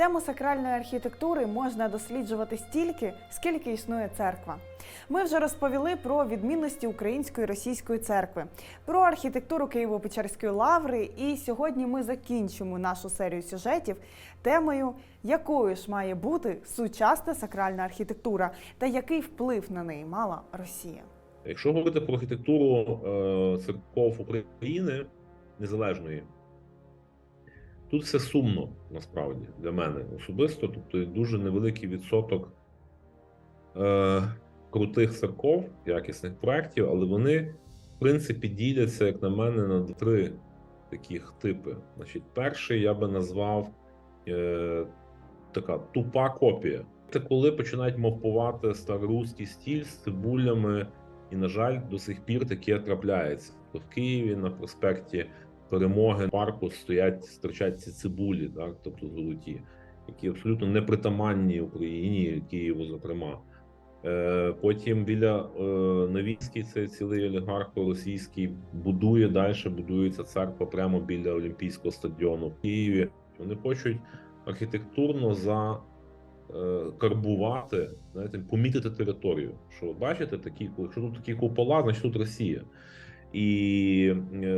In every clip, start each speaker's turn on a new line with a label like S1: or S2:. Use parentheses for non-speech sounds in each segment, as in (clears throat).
S1: Тему сакральної архітектури можна досліджувати стільки, скільки існує церква. Ми вже розповіли про відмінності української і російської церкви, про архітектуру Києво-Печерської лаври. І сьогодні ми закінчимо нашу серію сюжетів темою, якою ж має бути сучасна сакральна архітектура та який вплив на неї мала Росія.
S2: Якщо говорити про архітектуру е, церков України незалежної, тут все сумно насправді для мене особисто. Тобто дуже невеликий відсоток е, крутих церков, якісних проєктів, але вони, в принципі, діляться, як на мене, на три таких типи. Значить, перший я би назвав е, така тупа копія. Це коли починають мовпувати староруський стіль з цибулями. І, на жаль, до сих пір таке трапляється. То в Києві на проспекті Перемоги парку стоять стирчать ці цибулі, так, тобто золоті, які абсолютно непритаманні Україні, Києву, зокрема. Е, Потім біля е, Новінський, це цілий олігарх російський, будує далі, будується церква прямо біля Олімпійського стадіону в Києві. Вони хочуть архітектурно за е, знаєте, помітити територію. Що бачите, такі, якщо тут такі купола, значить тут Росія. І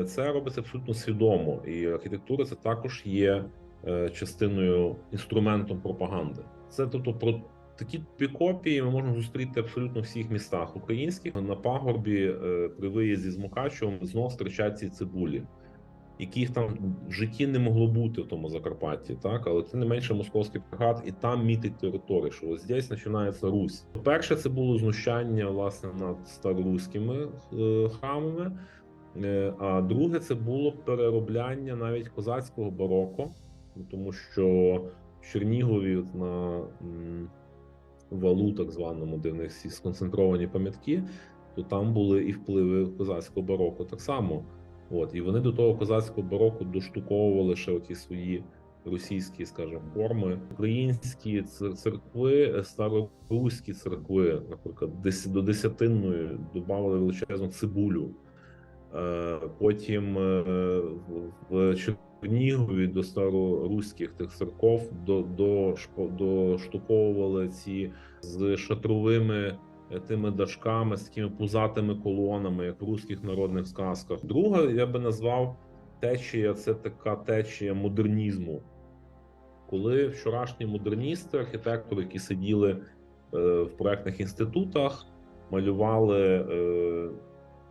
S2: це робиться абсолютно свідомо. І архітектура це також є е, частиною інструментом пропаганди. Це тобто про такі копії ми можемо зустріти абсолютно в всіх містах українських на пагорбі е, при виїзді з Мукачевом знов зустрічаються ці цибулі яких там в житті не могло бути в тому Закарпатті, так але це не менше московський пригад, і там мітить територію, що ось здесь починається Русь. Перше, це було знущання власне над староруськими е, храмами. Е, А друге, це було переробляння навіть козацького бароко, тому що в Чернігові на валу, так званому, де в них всі сконцентровані пам'ятки, то там були і впливи козацького бароко так само. От, і вони до того козацького бароку доштуковували ще оті свої російські, скажімо, форми. Українські церкви, староруські церкви, наприклад, десь до десятинної додавали величезну цибулю. Е, Потім е, в- Чернігові до староруських тих церков до, до, доштуковували ці з шатровими тими дашками, з такими пузатими колонами, як в русських народних сказках. Друга, я би назвав течія, це така течія модернізму. Коли вчорашні модерністи, архітектори, які сиділи е, в проектних інститутах, малювали. Е,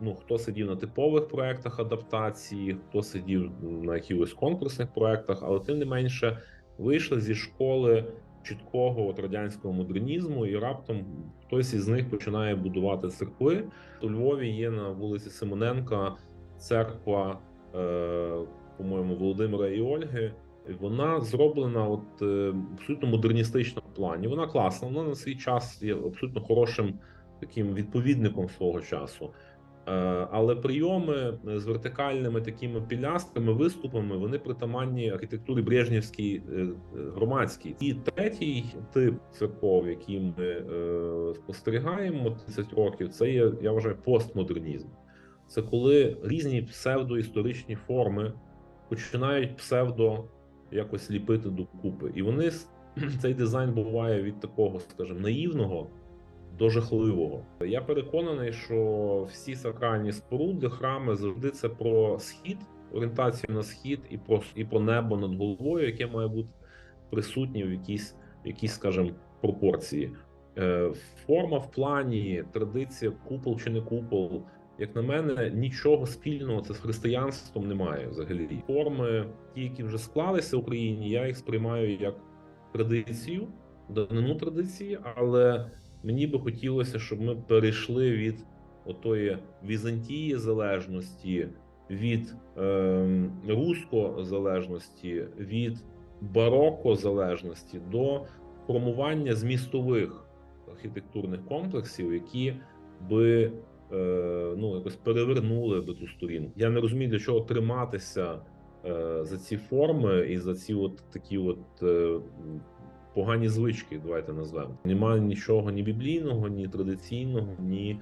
S2: ну, хто сидів на типових проектах адаптації, хто сидів на якихось конкурсних проектах, але тим не менше вийшли зі школи чіткого от радянського модернізму, і раптом хтось із них починає будувати церкви. У Львові є на вулиці Симоненка церква, е, по-моєму, Володимира і Ольги. Вона зроблена от е, абсолютно модерністичному плані. Вона класна. Вона на свій час є абсолютно хорошим таким відповідником свого часу. Е, Але прийоми з вертикальними такими пілястрами, виступами вони притаманні архітектурі Брежнівській е, е, громадській. І третій тип церков, який ми е, спостерігаємо 30 років, це є, я вважаю, постмодернізм. Це коли різні псевдоісторичні форми починають псевдо якось ліпити докупи. І вони (clears throat) цей дизайн буває від такого, скажімо, наївного до жахливого. Я переконаний, що всі сакральні споруди, храми завжди це про схід, орієнтацію на схід і про і про небо над головою, яке має бути присутнє в якійсь, в якійсь, скажімо, пропорції. Е, Форма в плані, традиція, купол чи не купол. Як на мене, нічого спільного це з християнством немає взагалі. Форми, ті, які вже склалися в Україні, я їх сприймаю як традицію, данину традиції, але мені би хотілося, щоб ми перейшли від отої Візантії залежності, від е, русько залежності, від бароко залежності до формування змістових архітектурних комплексів, які би е, ну якось перевернули би ту сторінку. Я не розумію, для чого триматися е, за ці форми і за ці от такі от. Е, Погані звички, давайте назвемо. Немає нічого ні біблійного, ні традиційного, ні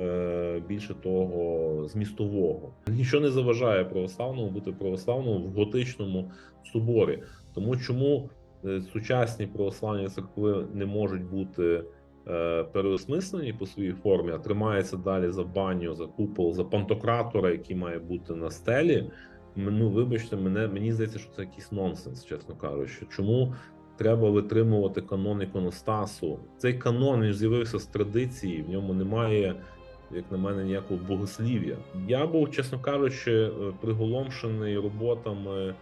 S2: е, більше того, змістового. Нічого не заважає православному бути православному в готичному соборі. Тому чому е, сучасні православні церкви не можуть бути е, переосмислені по своїй формі, а тримаються далі за баню, за купол, за пантократора, який має бути на стелі. Ну, вибачте, мене мені здається, що це якийсь нонсенс, чесно кажучи. Чому треба витримувати канон іконостасу? Цей канон він з'явився з традиції, в ньому немає, як на мене, ніякого богослів'я. Я був, чесно кажучи, е, приголомшений роботами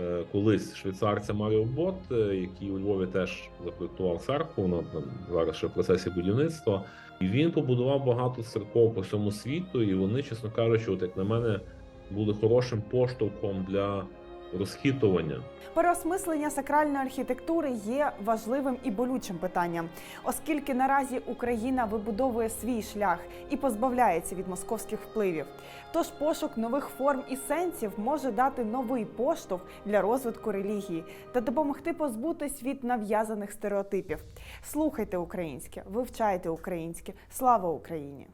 S2: е, колись швейцарця Маріо Бот, е, який у Львові теж запроектував церкву, вона там зараз ще в процесі будівництва. І він побудував багато церков по всьому світу, і вони, чесно кажучи, от як на мене, були хорошим поштовхом для розхитування.
S1: Переосмислення сакральної архітектури є важливим і болючим питанням, оскільки наразі Україна вибудовує свій шлях і позбавляється від московських впливів. Тож пошук нових форм і сенсів може дати новий поштовх для розвитку релігії та допомогти позбутись від нав'язаних стереотипів. Слухайте українське, вивчайте українське. Слава Україні!